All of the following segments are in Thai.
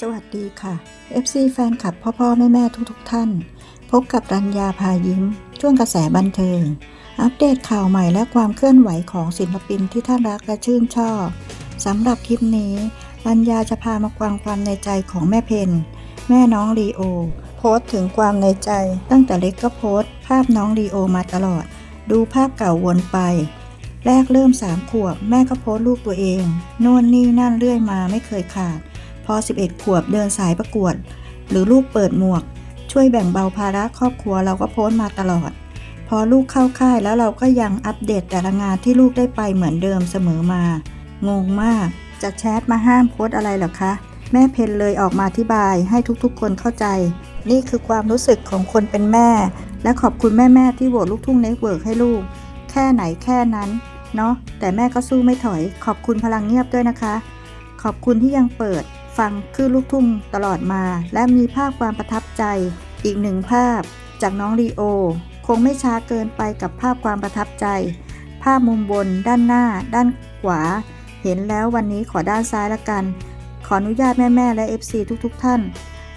สวัสดีค่ะ FC แฟนคลับพ่อพ่อแม่แม่ทุกทุกท่าน พบกับรัญญาพายิ้ม ช่วงกระแสบันเทิง อัปเดตข่าวใหม่และความเคลื่อนไหวของศิลปินที่ท่านรักและชื่นชอบสำหรับคลิปนี้ รัญญาจะพามากวางความในใจของแม่เพนแม่น้องลีโอ โพสต์ถึงความในใจ ตั้งแต่เล็กก็โพสต์ ภาพน้องลีโอมาตลอด ดูภาพเก่าวนไปแรกเริ่มสามขวบแม่ก็โพสต์รูปตัวเอง โน่นนี่นั่นเรื่อยมาไม่เคยขาด พอ 11 ขวบเดินสายประกวด หรือลูกเปิดหมวก ช่วยแบ่งเบาภาระครอบครัวเราก็โพสต์มาตลอด พอลูกเข้าค่ายแล้วเราก็ยังอัปเดตแต่ละงานที่ลูกได้ไปเหมือนเดิมเสมอมา งงมาก จะแชทมาห้ามโพสต์อะไรหรอคะ แม่เพนเลยออกมาอธิบายให้ทุกๆ คนเข้าใจ นี่คือความรู้สึกของคนเป็นแม่ และขอบคุณแม่ๆที่โหวตลูกทุ่งเน็ตเวิร์กให้ลูก แค่ไหนแค่นั้นเนาะแต่แม่ก็สู้ไม่ถอย ขอบคุณพลังเงียบด้วยนะคะ ขอบคุณที่ยังเปิด ฟังคลื่นลูกทุ่งตลอดมา และมีภาพความประทับใจ อีกหนึ่งภาพ จากน้องรีโอ คงไม่ช้าเกินไปกับภาพความประทับใจ ภาพมุมบน ด้านหน้า ด้านขวา เห็นแล้ววันนี้ขอด้านซ้ายละกัน ขออนุญาตแม่ๆและ FC ทุกๆท่าน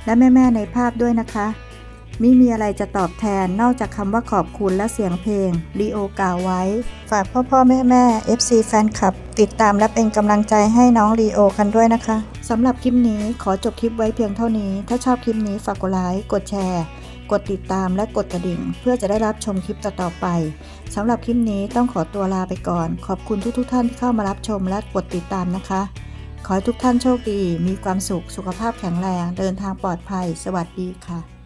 และแม่ๆในภาพด้วยนะคะ ไมิมีอะไรจะตอบแทนนอกจากคำว่าขอบคุณและเสียงเพลงลีโอกล่าวไว้ ฝากพ่อพ่อแม่แม่ FC แฟนคลับ ติดตามและเป็นกำลังใจให้น้องลีโอกันด้วยนะคะสำหรับคลิปนี้ขอจบคลิปไว้เพียงเท่านี้ ถ้าชอบคลิปนี้ฝากกดไลค์กดแชร์ กดติดตามและกดกระดิ่ง เพื่อจะได้รับชมคลิปต่อๆไปสำหรับคลิปนี้ต้องขอตัวลาไปก่อน ขอบคุณทุกๆท่านที่เข้ามารับชมและกดติดตามนะคะขอให้ทุกท่านโชคดี มีความสุข สุขภาพแข็งแรง เดินทางปลอดภัย สวัสดีค่ะ